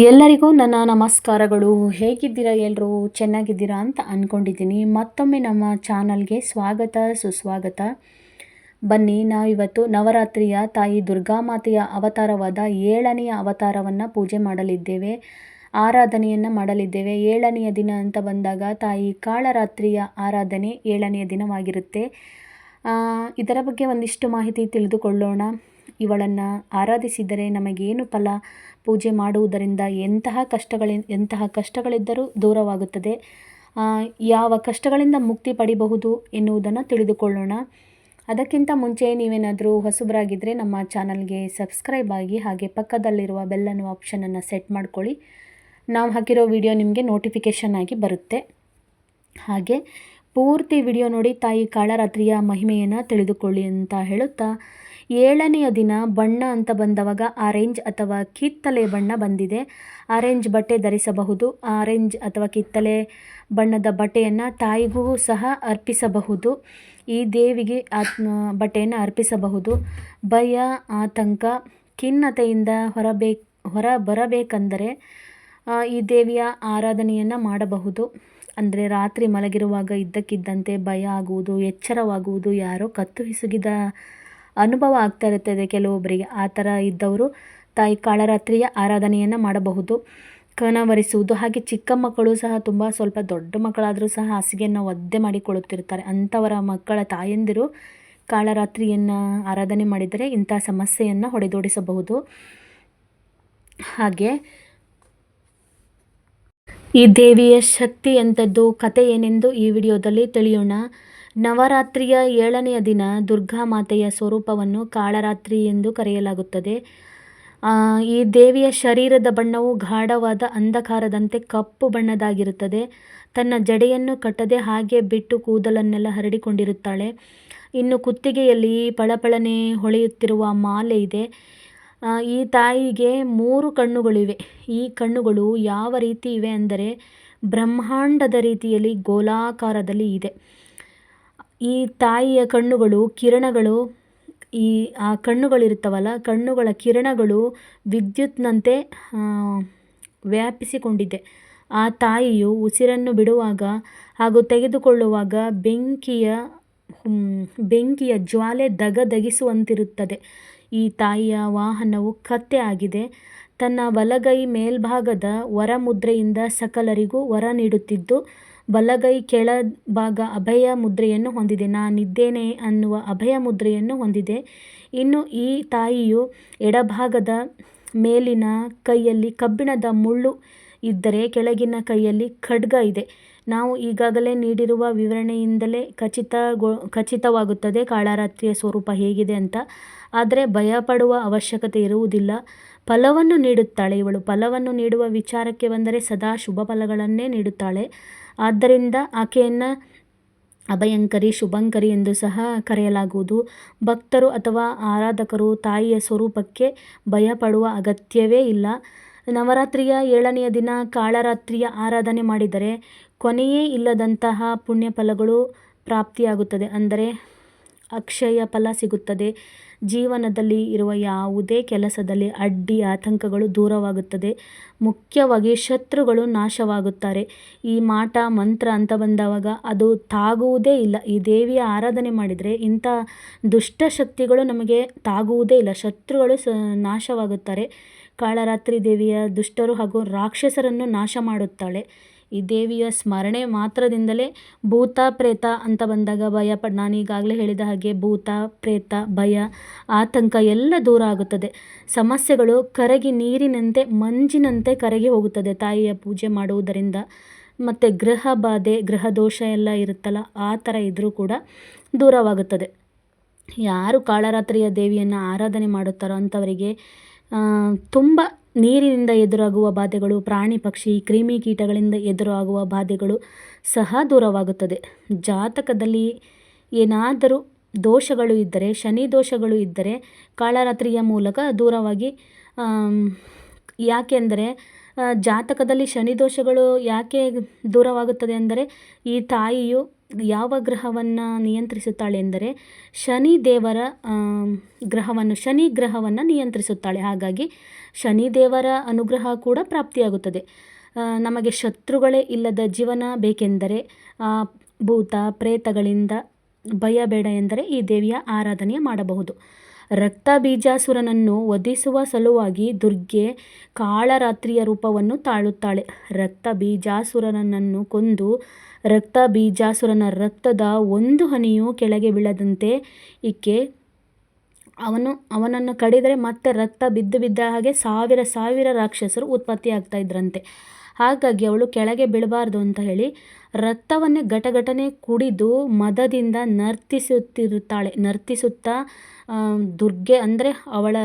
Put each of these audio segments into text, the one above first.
ಎಲ್ಲರಿಗೂ ನನ್ನ ನಮಸ್ಕಾರಗಳು. ಹೇಗಿದ್ದೀರಾ ಎಲ್ಲರೂ ಚೆನ್ನಾಗಿದ್ದೀರಾ ಅಂತ ಅಂದ್ಕೊಂಡಿದ್ದೀನಿ ಮತ್ತೊಮ್ಮೆ ನಮ್ಮ ಚಾನಲ್ಗೆ ಸ್ವಾಗತ, ಸುಸ್ವಾಗತ. ಬನ್ನಿ, ನಾವಿವತ್ತು ನವರಾತ್ರಿಯ ತಾಯಿ ದುರ್ಗಾಮಾತೆಯ ಅವತಾರವಾದ ಏಳನೆಯ ಅವತಾರವನ್ನು ಪೂಜೆ ಮಾಡಲಿದ್ದೇವೆ. ಆರಾಧನೆಯನ್ನು ಮಾಡಲಿದ್ದೇವೆ. ಏಳನೆಯ ದಿನ ಅಂತ ಬಂದಾಗ ತಾಯಿ ಕಾಳರಾತ್ರಿಯ ಆರಾಧನೆ ಏಳನೆಯ ದಿನವಾಗಿರುತ್ತೆ. ಇದರ ಬಗ್ಗೆ ಒಂದಿಷ್ಟು ಮಾಹಿತಿ ತಿಳಿದುಕೊಳ್ಳೋಣ. ಇವಳನ್ನು ಆರಾಧಿಸಿದರೆ ನಮಗೇನು ಫಲ? ಪೂಜೆ ಮಾಡುವುದರಿಂದ ಎಂತಹ ಕಷ್ಟಗಳಿ, ಎಂತಹ ಕಷ್ಟಗಳಿದ್ದರೂ ದೂರವಾಗುತ್ತದೆ. ಯಾವ ಕಷ್ಟಗಳಿಂದ ಮುಕ್ತಿ ಪಡಿಬಹುದು ಎನ್ನುವುದನ್ನು ತಿಳಿದುಕೊಳ್ಳೋಣ. ಅದಕ್ಕಿಂತ ಮುಂಚೆ ನೀವೇನಾದರೂ ಹೊಸಬರಾಗಿದ್ದರೆ ನಮ್ಮ ಚಾನಲ್ಗೆ ಸಬ್ಸ್ಕ್ರೈಬ್ ಆಗಿ ಹಾಗೆ ಪಕ್ಕದಲ್ಲಿರುವ ಬೆಲ್ಲನ್ನು ಆಪ್ಷನನ್ನು ಸೆಟ್ ಮಾಡ್ಕೊಳ್ಳಿ. ನಾವು ಹಾಕಿರೋ ವಿಡಿಯೋ ನಿಮಗೆ ನೋಟಿಫಿಕೇಷನ್ ಆಗಿ ಬರುತ್ತೆ. ಹಾಗೆ ಪೂರ್ತಿ ವಿಡಿಯೋ ನೋಡಿ ತಾಯಿ ಕಾಳರಾತ್ರಿಯ ಮಹಿಮೆಯನ್ನು ತಿಳಿದುಕೊಳ್ಳಿ ಅಂತ ಹೇಳುತ್ತಾ ಏಳನೆಯ ದಿನ ಬಣ್ಣ ಅಂತ ಬಂದವಾಗ ಆರೆಂಜ್ ಅಥವಾ ಕಿತ್ತಳೆ ಬಣ್ಣ ಬಂದಿದೆ. ಆರೆಂಜ್ ಬಟ್ಟೆ ಧರಿಸಬಹುದು, ಆರೆಂಜ್ ಅಥವಾ ಕಿತ್ತಳೆ ಬಣ್ಣದ ಬಟ್ಟೆಯನ್ನು ತಾಯಿಗೂ ಸಹ ಅರ್ಪಿಸಬಹುದು. ಈ ದೇವಿಗೆ ಆತ್ಮ, ಬಟ್ಟೆಯನ್ನು ಅರ್ಪಿಸಬಹುದು. ಭಯ, ಆತಂಕ, ಖಿನ್ನತೆಯಿಂದ ಹೊರಬೇಕು ಹೊರ ಬರಬೇಕೆಂದರೆ ಈ ದೇವಿಯ ಆರಾಧನೆಯನ್ನು ಮಾಡಬಹುದು. ಅಂದರೆ ರಾತ್ರಿ ಮಲಗಿರುವಾಗ ಇದ್ದಕ್ಕಿದ್ದಂತೆ ಭಯ ಆಗುವುದು, ಎಚ್ಚರವಾಗುವುದು, ಯಾರೋ ಕತ್ತು ಹಿಸುಗಿದ ಅನುಭವ ಆಗ್ತಾ ಇರುತ್ತದೆ. ಕೆಲವೊಬ್ಬರಿಗೆ ಆ ಥರ ಇದ್ದವರು ತಾಯಿ ಕಾಳರಾತ್ರಿಯ ಆರಾಧನೆಯನ್ನು ಮಾಡಬಹುದು, ಕನವರಿಸುವುದು. ಹಾಗೆ ಚಿಕ್ಕ ಮಕ್ಕಳು ಸಹ ತುಂಬ ಸ್ವಲ್ಪ ದೊಡ್ಡ ಮಕ್ಕಳಾದರೂ ಸಹ ಹಾಸಿಗೆಯನ್ನು ಒದ್ದೆ ಮಾಡಿಕೊಳ್ಳುತ್ತಿರುತ್ತಾರೆ. ಅಂಥವರ ಮಕ್ಕಳ ತಾಯಂದಿರು ಕಾಳರಾತ್ರಿಯನ್ನು ಆರಾಧನೆ ಮಾಡಿದರೆ ಇಂಥ ಸಮಸ್ಯೆಯನ್ನು ಹೊಡೆದೋಡಿಸಬಹುದು. ಹಾಗೆ ಈ ದೇವಿಯ ಶಕ್ತಿ ಎಂಥದ್ದು ಕತೆ ಏನೆಂದು ಈ ವಿಡಿಯೋದಲ್ಲಿ ತಿಳಿಯೋಣ. ನವರಾತ್ರಿಯ ಏಳನೆಯ ದಿನ ದುರ್ಗಾ ಮಾತೆಯ ಸ್ವರೂಪವನ್ನು ಕಾಳರಾತ್ರಿ ಎಂದು ಕರೆಯಲಾಗುತ್ತದೆ. ಈ ದೇವಿಯ ಶರೀರದ ಬಣ್ಣವು ಗಾಢವಾದ ಅಂಧಕಾರದಂತೆ ಕಪ್ಪು ಬಣ್ಣದಾಗಿರುತ್ತದೆ. ತನ್ನ ಜಡೆಯನ್ನು ಕಟ್ಟದೆ ಹಾಗೆ ಬಿಟ್ಟು ಕೂದಲನ್ನೆಲ್ಲ ಹರಡಿಕೊಂಡಿರುತ್ತಾಳೆ. ಇನ್ನು ಕುತ್ತಿಗೆಯಲ್ಲಿ ಪಳಪಳನೆ ಹೊಳೆಯುತ್ತಿರುವ ಮಾಲೆ ಇದೆ. ಈ ತಾಯಿಗೆ ಮೂರು ಕಣ್ಣುಗಳಿವೆ. ಈ ಕಣ್ಣುಗಳು ಯಾವ ರೀತಿ ಇವೆ ಅಂದರೆ ಬ್ರಹ್ಮಾಂಡದ ರೀತಿಯಲ್ಲಿ ಗೋಲಾಕಾರದಲ್ಲಿ ಇದೆ. ಈ ತಾಯಿಯ ಕಣ್ಣುಗಳು, ಕಿರಣಗಳು, ಈ, ಆ ಕಣ್ಣುಗಳಿರುತ್ತವಲ್ಲ, ಕಣ್ಣುಗಳ ಕಿರಣಗಳು ವಿದ್ಯುತ್ನಂತೆ ವ್ಯಾಪಿಸಿಕೊಂಡಿದೆ. ಆ ತಾಯಿಯು ಉಸಿರನ್ನು ಬಿಡುವಾಗ ಹಾಗೂ ತೆಗೆದುಕೊಳ್ಳುವಾಗ ಬೆಂಕಿಯ ಬೆಂಕಿಯ ಜ್ವಾಲೆ ದಗದಗಿಸುವಂತಿರುತ್ತದೆ ಈ ತಾಯಿಯ ವಾಹನವು ಕತ್ತೆ ಆಗಿದೆ. ತನ್ನ ಬಲಗೈ ಮೇಲ್ಭಾಗದ ವರಮುದ್ರೆಯಿಂದ ಸಕಲರಿಗೂ ವರ ನೀಡುತ್ತಿದ್ದು ಬಲಗೈ ಕೆಳಭಾಗ ಅಭಯ ಮುದ್ರೆಯನ್ನು ಹೊಂದಿದೆ. ನಾನಿದ್ದೇನೆ ಅನ್ನುವ ಅಭಯ ಮುದ್ರೆಯನ್ನು ಹೊಂದಿದೆ. ಇನ್ನು ಈ ತಾಯಿಯು ಎಡಭಾಗದ ಮೇಲಿನ ಕೈಯಲ್ಲಿ ಕಬ್ಬಿಣದ ಮುಳ್ಳು ಇದ್ದರೆ ಕೆಳಗಿನ ಕೈಯಲ್ಲಿ ಖಡ್ಗ ಇದೆ. ನಾವು ಈಗಾಗಲೇ ನೀಡಿರುವ ವಿವರಣೆಯಿಂದಲೇ ಖಚಿತಗೊ ಖಚಿತವಾಗುತ್ತದೆ ಕಾಳರಾತ್ರಿಯ ಸ್ವರೂಪ ಹೇಗಿದೆ ಅಂತ. ಆದರೆ ಭಯಪಡುವ ಅವಶ್ಯಕತೆ ಇರುವುದಿಲ್ಲ. ಫಲವನ್ನು ನೀಡುತ್ತಾಳೆ. ಇವಳು ಫಲವನ್ನು ನೀಡುವ ವಿಚಾರಕ್ಕೆ ಬಂದರೆ ಸದಾ ಶುಭ ಫಲಗಳನ್ನೇ ನೀಡುತ್ತಾಳೆ. ಆದ್ದರಿಂದ ಆಕೆಯನ್ನು ಅಭಯಂಕರಿ, ಶುಭಂಕರಿ ಎಂದು ಸಹ ಕರೆಯಲಾಗುವುದು. ಭಕ್ತರು ಅಥವಾ ಆರಾಧಕರು ತಾಯಿಯ ಸ್ವರೂಪಕ್ಕೆ ಭಯಪಡುವ ಅಗತ್ಯವೇ ಇಲ್ಲ. ನವರಾತ್ರಿಯ ಏಳನೆಯ ದಿನ ಕಾಳರಾತ್ರಿಯ ಆರಾಧನೆ ಮಾಡಿದರೆ ಕೊನೆಯೇ ಇಲ್ಲದಂತಹ ಪುಣ್ಯ ಫಲಗಳು ಪ್ರಾಪ್ತಿಯಾಗುತ್ತದೆ. ಅಂದರೆ ಅಕ್ಷಯ ಫಲ ಸಿಗುತ್ತದೆ. ಜೀವನದಲ್ಲಿ ಇರುವ ಯಾವುದೇ ಕೆಲಸದಲ್ಲಿ ಅಡ್ಡಿ ಆತಂಕಗಳು ದೂರವಾಗುತ್ತದೆ. ಮುಖ್ಯವಾಗಿ ಶತ್ರುಗಳು ನಾಶವಾಗುತ್ತಾರೆ. ಈ ಮಾಟ ಮಂತ್ರ ಅಂತ ಬಂದವಾಗ ಅದು ತಾಗುವುದೇ ಇಲ್ಲ. ಈ ದೇವಿಯ ಆರಾಧನೆ ಮಾಡಿದರೆ ಇಂಥ ದುಷ್ಟ ಶಕ್ತಿಗಳು ನಮಗೆ ತಾಗುವುದೇ ಇಲ್ಲ. ಶತ್ರುಗಳು ಸ ನಾಶವಾಗುತ್ತಾರೆ. ಕಾಳರಾತ್ರಿ ದೇವಿಯ ದುಷ್ಟರು ಹಾಗೂ ರಾಕ್ಷಸರನ್ನು ನಾಶ ಮಾಡುತ್ತಾಳೆ. ಈ ದೇವಿಯ ಸ್ಮರಣೆ ಮಾತ್ರದಿಂದಲೇ ಭೂತ, ಪ್ರೇತ ಅಂತ ಬಂದಾಗ ಭಯ ಪಡ್ ನಾನು ಈಗಾಗಲೇ ಹೇಳಿದ ಹಾಗೆ ಭೂತ, ಪ್ರೇತ, ಭಯ, ಆತಂಕ ಎಲ್ಲ ದೂರ ಆಗುತ್ತದೆ. ಸಮಸ್ಯೆಗಳು ಕರಗಿ ನೀರಿನಂತೆ, ಮಂಜಿನಂತೆ ಕರಗಿ ಹೋಗುತ್ತದೆ. ತಾಯಿಯ ಪೂಜೆ ಮಾಡುವುದರಿಂದ ಮತ್ತು ಗೃಹ ಬಾಧೆ ಗೃಹ ದೋಷ ಎಲ್ಲ ಇರುತ್ತಲ್ಲ, ಆ ಥರ ಇದ್ದರೂ ಕೂಡ ದೂರವಾಗುತ್ತದೆ. ಯಾರು ಕಾಳರಾತ್ರಿಯ ದೇವಿಯನ್ನು ಆರಾಧನೆ ಮಾಡುತ್ತಾರೋ ಅಂಥವರಿಗೆ ತುಂಬ ನೀರಿನಿಂದ ಎದುರಾಗುವ ಬಾಧೆಗಳು, ಪ್ರಾಣಿ, ಪಕ್ಷಿ, ಕ್ರಿಮಿ ಕೀಟಗಳಿಂದ ಎದುರಾಗುವ ಬಾಧೆಗಳು ಸಹ ದೂರವಾಗುತ್ತದೆ. ಜಾತಕದಲ್ಲಿ ಏನಾದರೂ ದೋಷಗಳು ಇದ್ದರೆ, ಶನಿ ದೋಷಗಳು ಇದ್ದರೆ ಕಾಳರಾತ್ರಿಯ ಮೂಲಕ ದೂರವಾಗಿ ಯಾಕೆಂದರೆ ಜಾತಕದಲ್ಲಿ ಶನಿ ದೋಷಗಳು ಯಾಕೆ ದೂರವಾಗುತ್ತದೆ ಅಂದರೆ ಈ ತಾಯಿಯು ಯಾವ ಗ್ರಹವನ್ನು ನಿಯಂತ್ರಿಸುತ್ತಾಳೆ ಎಂದರೆ ಶನಿ ದೇವರ ಗ್ರಹವನ್ನು, ಶನಿ ಗ್ರಹವನ್ನು ನಿಯಂತ್ರಿಸುತ್ತಾಳೆ. ಹಾಗಾಗಿ ಶನಿ ದೇವರ ಅನುಗ್ರಹ ಕೂಡ ಪ್ರಾಪ್ತಿಯಾಗುತ್ತದೆ. ನಮಗೆ ಶತ್ರುಗಳೇ ಇಲ್ಲದ ಜೀವನ ಬೇಕೆಂದರೆ ಭೂತ, ಪ್ರೇತಗಳಿಂದ ಭಯ ಬೇಡ ಎಂದರೆ ಈ ದೇವಿಯ ಆರಾಧನೆ ಮಾಡಬಹುದು. ರಕ್ತ ಬೀಜಾಸುರನನ್ನು ವಧಿಸುವ ಸಲುವಾಗಿ ದುರ್ಗೆ ಕಾಳರಾತ್ರಿಯ ರೂಪವನ್ನು ತಾಳುತ್ತಾಳೆ. ರಕ್ತ ಬೀಜಾಸುರನನ್ನು ಕೊಂದು ರಕ್ತ ಬೀಜಾಸುರನ ರಕ್ತದ ಒಂದು ಹನಿಯೂ ಕೆಳಗೆ ಬೀಳದಂತೆ ಅವನು, ಅವನನ್ನು ಕಡಿದರೆ ಮತ್ತೆ ರಕ್ತ ಬಿದ್ದು ಬಿದ್ದ ಹಾಗೆ ಸಾವಿರ ಸಾವಿರ ರಾಕ್ಷಸರು ಉತ್ಪತ್ತಿ ಆಗ್ತಾ ಇದ್ರಂತೆ. ಹಾಗಾಗಿ ಅವಳು ಕೆಳಗೆ ಬೀಳಬಾರ್ದು ಅಂತ ಹೇಳಿ ರಕ್ತವನ್ನೇ ಘಟಘಟನೆ ಕುಡಿದು ಮದದಿಂದ ನರ್ತಿಸುತ್ತಿರುತ್ತಾಳೆ. ನರ್ತಿಸುತ್ತಾ ದುರ್ಗೆ ಅಂದರೆ ಅವಳ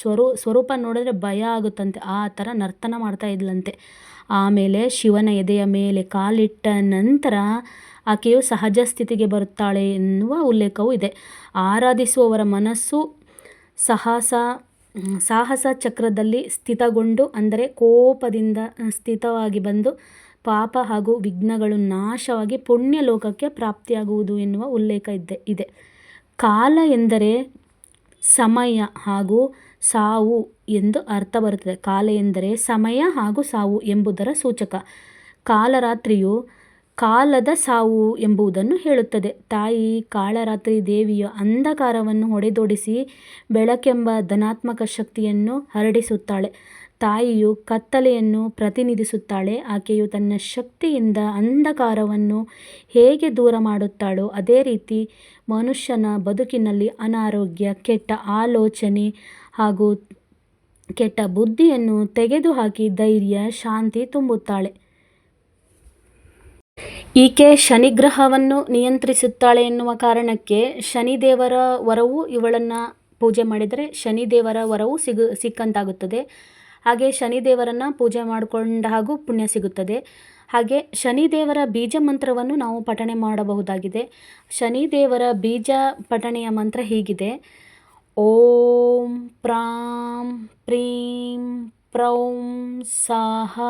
ಸ್ವರೂ, ಸ್ವರೂಪ ನೋಡಿದ್ರೆ ಭಯ ಆಗುತ್ತಂತೆ. ಆ ಥರ ನರ್ತನ ಮಾಡ್ತಾ ಇದ್ಲಂತೆ. ಆಮೇಲೆ ಶಿವನ ಎದೆಯ ಮೇಲೆ ಕಾಲಿಟ್ಟ ನಂತರ ಆಕೆಯು ಸಹಜ ಸ್ಥಿತಿಗೆ ಬರುತ್ತಾಳೆ ಎನ್ನುವ ಉಲ್ಲೇಖವೂ ಇದೆ. ಆರಾಧಿಸುವವರ ಮನಸ್ಸು ಸಾಹಸ ಸಾಹಸ ಚಕ್ರದಲ್ಲಿ ಸ್ಥಿತಗೊಂಡು ಅಂದರೆ ಕೋಪದಿಂದ ಸ್ಥಿತವಾಗಿ ಬಂದು ಪಾಪ ಹಾಗೂ ವಿಘ್ನಗಳು ನಾಶವಾಗಿ ಪುಣ್ಯ ಲೋಕಕ್ಕೆ ಪ್ರಾಪ್ತಿಯಾಗುವುದು ಎನ್ನುವ ಉಲ್ಲೇಖ ಇದ್ದೆ, ಇದೆ. ಕಾಲ ಎಂದರೆ ಸಮಯ ಹಾಗೂ ಸಾವು ಎಂದು ಅರ್ಥ ಬರುತ್ತದೆ. ಕಾಲ ಎಂದರೆ ಸಮಯ ಹಾಗೂ ಸಾವು ಎಂಬುದರ ಸೂಚಕ. ಕಾಲರಾತ್ರಿಯು ಕಾಲದ ಸಾವು ಎಂಬುದನ್ನು ಹೇಳುತ್ತದೆ. ತಾಯಿ ಕಾಳರಾತ್ರಿ ದೇವಿಯ ಅಂಧಕಾರವನ್ನು ಹೊಡೆದೊಡಿಸಿ ಬೆಳಕೆಂಬ ಧನಾತ್ಮಕ ಶಕ್ತಿಯನ್ನು ಹರಡಿಸುತ್ತಾಳೆ. ತಾಯಿಯು ಕತ್ತಲೆಯನ್ನು ಪ್ರತಿನಿಧಿಸುತ್ತಾಳೆ. ಆಕೆಯು ತನ್ನ ಶಕ್ತಿಯಿಂದ ಅಂಧಕಾರವನ್ನು ಹೇಗೆ ದೂರ ಮಾಡುತ್ತಾಳೋ ಅದೇ ರೀತಿ ಮನುಷ್ಯನ ಬದುಕಿನಲ್ಲಿ ಅನಾರೋಗ್ಯ, ಕೆಟ್ಟ ಆಲೋಚನೆ ಹಾಗೂ ಕೆಟ್ಟ ಬುದ್ಧಿಯನ್ನು ತೆಗೆದುಹಾಕಿ ಧೈರ್ಯ, ಶಾಂತಿ ತುಂಬುತ್ತಾಳೆ. ಈಕೆ ಶನಿಗ್ರಹವನ್ನು ನಿಯಂತ್ರಿಸುತ್ತಾಳೆ ಎನ್ನುವ ಕಾರಣಕ್ಕೆ ಶನಿದೇವರ ವರವು ಇವಳನ್ನು ಪೂಜೆ ಮಾಡಿದರೆ ಶನಿದೇವರ ವರವು ಸಿಗು, ಸಿಕ್ಕಂತಾಗುತ್ತದೆ. ಹಾಗೆ ಶನಿದೇವರನ್ನು ಪೂಜೆ ಮಾಡಿಕೊಂಡ ಹಾಗೂ ಪುಣ್ಯ ಸಿಗುತ್ತದೆ. ಹಾಗೆ ಶನಿದೇವರ ಬೀಜ ಮಂತ್ರವನ್ನು ನಾವು ಪಠಣೆ ಮಾಡಬಹುದಾಗಿದೆ. ಶನಿದೇವರ ಬೀಜ ಪಠಣೆಯ ಮಂತ್ರ ಹೀಗಿದೆ. ಓಂ ಪ್ರಾಂ ಪ್ರೀಂ ಪ್ರೌಂ ಸಾಹ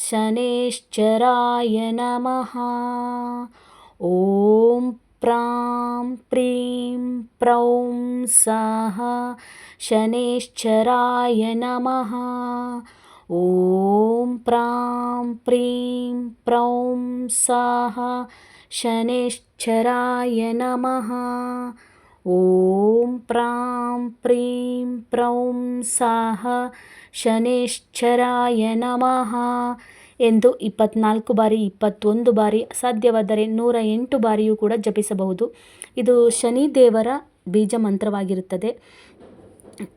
ಶನೇಶ್ಚರಾಯ ನಮಃ ಓಂ ಪ್ರಾಂ ಪ್ರೀಂ ಪ್ರೌಂ ಸಾಹ ಶನೇಶ್ಚರಾಯ ನಮಃ ಓಂ ಪ್ರಾಂ ಪ್ರೀಂ ಪ್ರೌಂ ಸಾಹ ಶನೇಶ್ಚರಾಯ ನಮಃ ಓಂ ಪ್ರಾಂ ಪ್ರೀಂ ಪ್ರೌಂ ಸಾಹ ಶನೇಶ್ಚರಾಯ ನಮಃ ಎಂದು ಇಪ್ಪತ್ನಾಲ್ಕು ಬಾರಿ, ಇಪ್ಪತ್ತೊಂದು ಬಾರಿ ಸಾಧ್ಯವಾದರೆ ನೂರ ಎಂಟು ಬಾರಿಯೂ ಕೂಡ ಜಪಿಸಬಹುದು. ಇದು ಶನಿದೇವರ ಬೀಜ ಮಂತ್ರವಾಗಿರುತ್ತದೆ.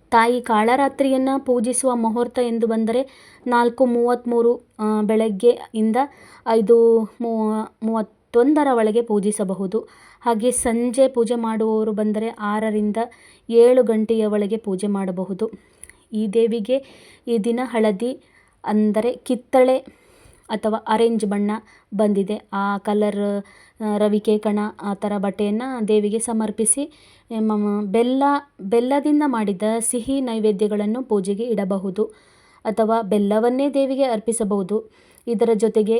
ತಾಯಿ ಕಾಳರಾತ್ರಿಯನ್ನು ಪೂಜಿಸುವ ಮುಹೂರ್ತ ಎಂದು ಬಂದರೆ ನಾಲ್ಕು ಮೂವತ್ತ್ಮೂರು ಬೆಳಗ್ಗೆ ಇಂದ ಐದು ಮೂವ- ಮೂವತ್ತೊಂದರ ಒಳಗೆ ಪೂಜಿಸಬಹುದು. ಹಾಗೆ ಸಂಜೆ ಪೂಜೆ ಮಾಡುವವರು ಬಂದರೆ ಆರರಿಂದ ಏಳು ಗಂಟೆಯ ಒಳಗೆ ಪೂಜೆ ಮಾಡಬಹುದು. ಈ ದೇವಿಗೆ ಈ ದಿನ ಹಳದಿ ಅಂದರೆ ಕಿತ್ತಳೆ ಅಥವಾ ಆರೆಂಜ್ ಬಣ್ಣ ಬಂದಿದೆ. ಆ ಕಲರ್ ರವಿಕೆ ಕಣ ಆ ಥರ ಬಟ್ಟೆಯನ್ನು ದೇವಿಗೆ ಸಮರ್ಪಿಸಿ ಬೆಲ್ಲ, ಬೆಲ್ಲದಿಂದ ಮಾಡಿದ ಸಿಹಿ ನೈವೇದ್ಯಗಳನ್ನು ಪೂಜೆಗೆ ಇಡಬಹುದು ಅಥವಾ ಬೆಲ್ಲವನ್ನೇ ದೇವಿಗೆ ಅರ್ಪಿಸಬಹುದು. ಇದರ ಜೊತೆಗೆ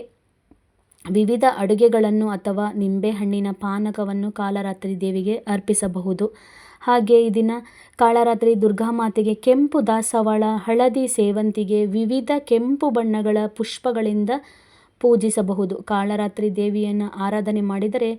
ವಿವಿಧ ಅಡುಗೆಗಳನ್ನು ಅಥವಾ ನಿಂಬೆಹಣ್ಣಿನ ಪಾನಕವನ್ನು ಕಾಲರಾತ್ರಿ ದೇವಿಗೆ ಅರ್ಪಿಸಬಹುದು. ಹಾಗೆ ಈ ದಿನ ಕಾಳರಾತ್ರಿ ದುರ್ಗಾಮಾತೆಗೆ ಕೆಂಪು ದಾಸವಾಳ, ಹಳದಿ ಸೇವಂತಿಗೆ ವಿವಿಧ ಕೆಂಪು ಬಣ್ಣಗಳ ಪುಷ್ಪಗಳಿಂದ ಪೂಜಿಸಬಹುದು. ಕಾಳರಾತ್ರಿ ದೇವಿಯನ್ನು ಆರಾಧನೆ ಮಾಡಿದರೆ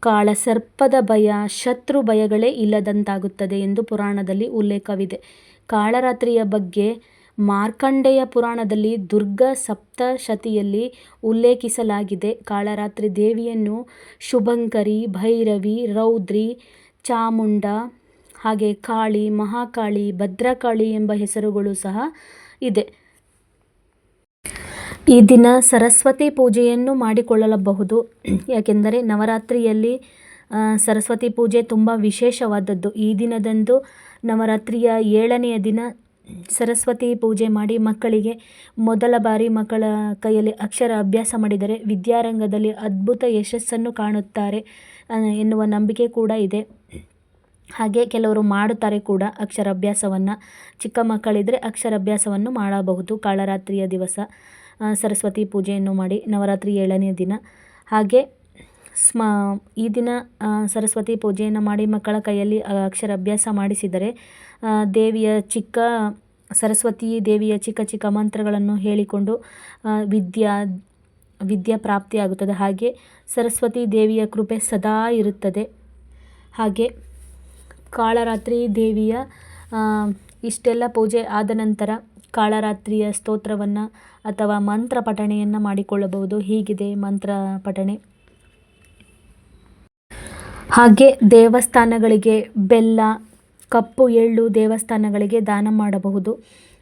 ಕಾಳ ಸರ್ಪದ ಭಯ, ಶತ್ರು ಭಯಗಳೇ ಇಲ್ಲದಂತಾಗುತ್ತದೆ ಎಂದು ಪುರಾಣದಲ್ಲಿ ಉಲ್ಲೇಖವಿದೆ. ಕಾಳರಾತ್ರಿಯ ಬಗ್ಗೆ ಮಾರ್ಕಂಡೇಯ ಪುರಾಣದಲ್ಲಿ ದುರ್ಗ ಸಪ್ತಶತಿಯಲ್ಲಿ ಉಲ್ಲೇಖಿಸಲಾಗಿದೆ. ಕಾಳರಾತ್ರಿ ದೇವಿಯನ್ನು ಶುಭಂಕರಿ, ಭೈರವಿ, ರೌದ್ರಿ, ಚಾಮುಂಡ, ಹಾಗೆ ಕಾಳಿ, ಮಹಾಕಾಳಿ, ಭದ್ರಕಾಳಿ ಎಂಬ ಹೆಸರುಗಳು ಸಹ ಇದೆ. ಈ ದಿನ ಸರಸ್ವತಿ ಪೂಜೆಯನ್ನು ಮಾಡಿಕೊಳ್ಳಲಬಹುದು. ಯಾಕೆಂದರೆ ನವರಾತ್ರಿಯಲ್ಲಿ ಸರಸ್ವತಿ ಪೂಜೆ ತುಂಬ ವಿಶೇಷವಾದದ್ದು. ಈ ದಿನದಂದು ನವರಾತ್ರಿಯ ಏಳನೆಯ ದಿನ ಸರಸ್ವತಿ ಪೂಜೆ ಮಾಡಿ ಮಕ್ಕಳಿಗೆ ಮೊದಲ ಬಾರಿ ಮಕ್ಕಳ ಕೈಯಲ್ಲಿ ಅಕ್ಷರ ಅಭ್ಯಾಸ ಮಾಡಿದರೆ ವಿದ್ಯಾರಂಗದಲ್ಲಿ ಅದ್ಭುತ ಯಶಸ್ಸನ್ನು ಕಾಣುತ್ತಾರೆ ಎನ್ನುವ ನಂಬಿಕೆ ಕೂಡ ಇದೆ. ಹಾಗೆ ಕೆಲವರು ಮಾಡುತ್ತಾರೆ ಕೂಡ ಅಕ್ಷರಾಭ್ಯಾಸವನ್ನು ಚಿಕ್ಕ ಮಕ್ಕಳಿದ್ದರೆ ಅಕ್ಷರಾಭ್ಯಾಸವನ್ನು ಮಾಡಬಹುದು. ಕಾಳರಾತ್ರಿಯ ದಿವಸ ಸರಸ್ವತಿ ಪೂಜೆಯನ್ನು ಮಾಡಿ ನವರಾತ್ರಿ ಏಳನೇ ದಿನ. ಹಾಗೆ ಸ್ಮ, ಈ ದಿನ ಸರಸ್ವತಿ ಪೂಜೆಯನ್ನು ಮಾಡಿ ಮಕ್ಕಳ ಕೈಯಲ್ಲಿ ಅಕ್ಷರ ಅಕ್ಷರಾಭ್ಯಾಸ ಮಾಡಿಸಿದರೆ ದೇವಿಯ ಚಿಕ್ಕ, ಸರಸ್ವತಿ ದೇವಿಯ ಚಿಕ್ಕ ಚಿಕ್ಕ ಮಂತ್ರಗಳನ್ನು ಹೇಳಿಕೊಂಡು ವಿದ್ಯಾ ವಿದ್ಯಾ ಪ್ರಾಪ್ತಿಯಾಗುತ್ತದೆ. ಹಾಗೆ ಸರಸ್ವತಿ ದೇವಿಯ ಕೃಪೆ ಸದಾ ಇರುತ್ತದೆ. ಹಾಗೆ ಕಾಳರಾತ್ರಿ ದೇವಿಯ ಇಷ್ಟೆಲ್ಲ ಪೂಜೆ ಆದ ನಂತರ ಕಾಳರಾತ್ರಿಯ ಸ್ತೋತ್ರವನ್ನು ಅಥವಾ ಮಂತ್ರ ಪಠಣೆಯನ್ನು ಮಾಡಿಕೊಳ್ಳಬಹುದು. ಹೀಗಿದೆ ಮಂತ್ರ ಪಠಣೆ. ಹಾಗೆ ದೇವಸ್ಥಾನಗಳಿಗೆ ಬೆಲ್ಲ, ಕಪ್ಪು, ಎಳ್ಳು ದೇವಸ್ಥಾನಗಳಿಗೆ ದಾನ ಮಾಡಬಹುದು.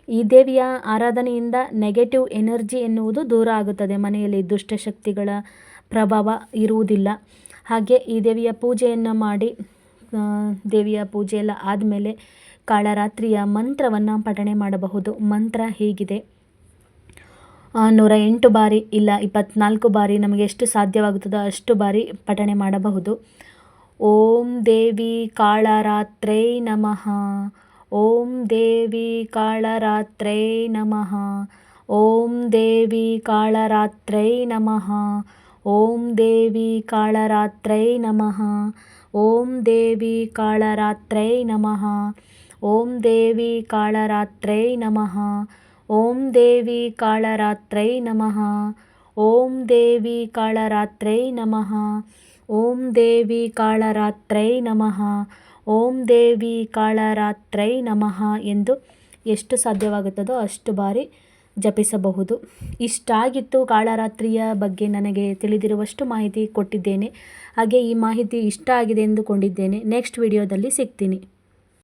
ಈ ದೇವಿಯ ಆರಾಧನೆಯಿಂದ ನೆಗೆಟಿವ್ ಎನರ್ಜಿ ಎನ್ನುವುದು ದೂರ ಆಗುತ್ತದೆ. ಮನೆಯಲ್ಲಿ ದುಷ್ಟಶಕ್ತಿಗಳ ಪ್ರಭಾವ ಇರುವುದಿಲ್ಲ. ಹಾಗೆ ಈ ದೇವಿಯ ಪೂಜೆಯನ್ನು ಮಾಡಿ ದೇವಿಯ ಪೂಜೆ ಎಲ್ಲ ಆದಮೇಲೆ ಕಾಳರಾತ್ರಿಯ ಮಂತ್ರವನ್ನು ಪಠಣೆ ಮಾಡಬಹುದು. ಮಂತ್ರ ಹೀಗಿದೆ. ನೂರ ಎಂಟು ಬಾರಿ ಇಲ್ಲ, ಇಪ್ಪತ್ನಾಲ್ಕು ಬಾರಿ ನಮಗೆ ಎಷ್ಟು ಸಾಧ್ಯವಾಗುತ್ತದೋ ಅಷ್ಟು ಬಾರಿ ಪಠಣೆ ಮಾಡಬಹುದು. ॐ देवी काळरात्र्यै नमः। ॐ देवी काळरात्र्यै नमः। ॐ देवी काळरात्र्यै नमः। ॐ देवी काळरात्र्यै नमः। ॐ देवी काळरात्र्यै नमः। ॐ देवी काळरात्र्यै नमः। ॐ देवी काळरात्र्यै नमः। ॐ देवी काळरात्र्यै नमः। ಓಂ ದೇವಿ ಕಾಳರಾತ್ರೈ ನಮಃ. ಓಂ ದೇವಿ ಕಾಳರಾತ್ರೈ ನಮಃ ಎಂದು ಎಷ್ಟು ಸಾಧ್ಯವಾಗುತ್ತದೋ ಅಷ್ಟು ಬಾರಿ ಜಪಿಸಬಹುದು. ಇಷ್ಟಾಗಿತ್ತು ಕಾಳರಾತ್ರಿಯ ಬಗ್ಗೆ ನನಗೆ ತಿಳಿದಿರುವಷ್ಟು ಮಾಹಿತಿ ಕೊಟ್ಟಿದ್ದೇನೆ. ಹಾಗೆ ಈ ಮಾಹಿತಿ ಇಷ್ಟ ಆಗಿದೆ ಎಂದುಕೊಂಡಿದ್ದೇನೆ. ನೆಕ್ಸ್ಟ್ ವಿಡಿಯೋದಲ್ಲಿ ಸಿಗ್ತೀನಿ.